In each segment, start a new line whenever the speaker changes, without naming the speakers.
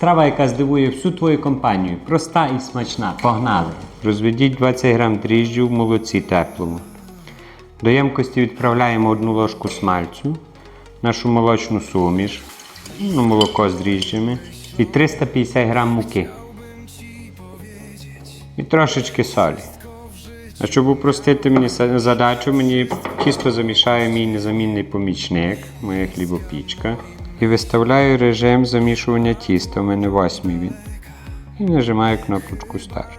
Страва, яка здивує всю твою компанію. Проста і смачна. Погнали! Розведіть 20 грам дріжджів в молоці теплому. До ємкості відправляємо одну ложку смальцю, нашу молочну суміш, ну, молоко з дріжджами і 350 грам муки. І трошечки солі. А щоб упростити мені задачу, мені тісто замішає мій незамінний помічник, моя хлібопічка. І виставляю режим замішування тіста, у мене восьмий він. І нажимаю кнопочку старт.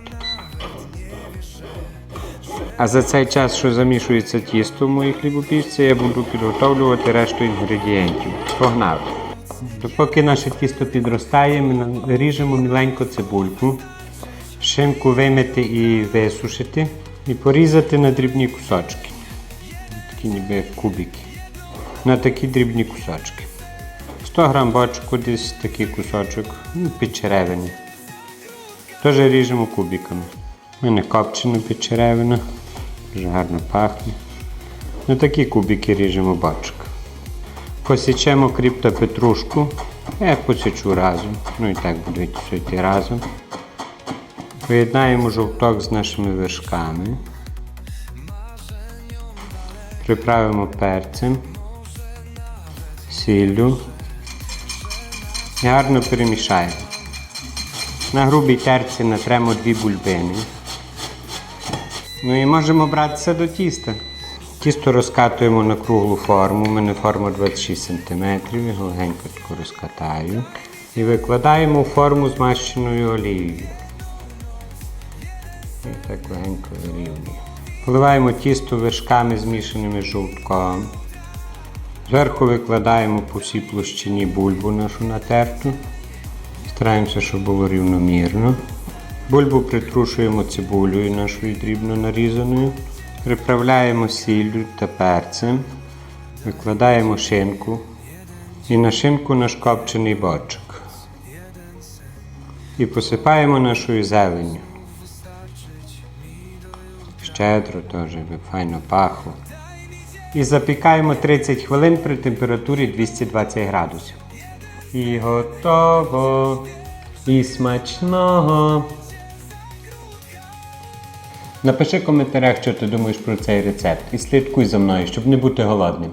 А за цей час, що замішується тісто в моїй хлібопічці, я буду підготовлювати решту інгредієнтів. Погнали! Допоки наше тісто підростає, ми наріжемо міленько цибульку, шинку вимити і висушити, і порізати на дрібні кусочки. Такі ніби кубики. На такі дрібні кусочки. 100 грам бочку, десь такий кусочок, ну, підчеревини. Теж ріжемо кубиками. У мене копчена підчеревина, дуже гарно пахне. На такі кубики ріжемо бочок. Посічемо кріп петрушку. Я посічу разом. Ну і так все йти разом. Поєднаємо жовток з нашими вершками. Приправимо перцем, сіллю. Гарно перемішаємо. На грубій терці натремо дві бульбини. Ну і можемо братися до тіста. Тісто розкатуємо на круглу форму. У мене форма 26 см. Його легенько таку розкатаю. І викладаємо в форму змащеною олією. І так легенько вирівнюємо. Поливаємо тісто вершками змішаними з жовтком. Зверху викладаємо по всій площині бульбу нашу натерту. Стараємося, щоб було рівномірно. Бульбу притрушуємо цибулею нашою дрібно нарізаною. Приправляємо сіллю та перцем. Викладаємо шинку. І на шинку наш копчений бочок. І посипаємо нашою зеленню. Щедро теж, аби файно пахло. І запікаємо 30 хвилин при температурі 220 градусів. І готово. І смачного. Напиши в коментарях, що ти думаєш про цей рецепт, і слідкуй за мною, щоб не бути голодним.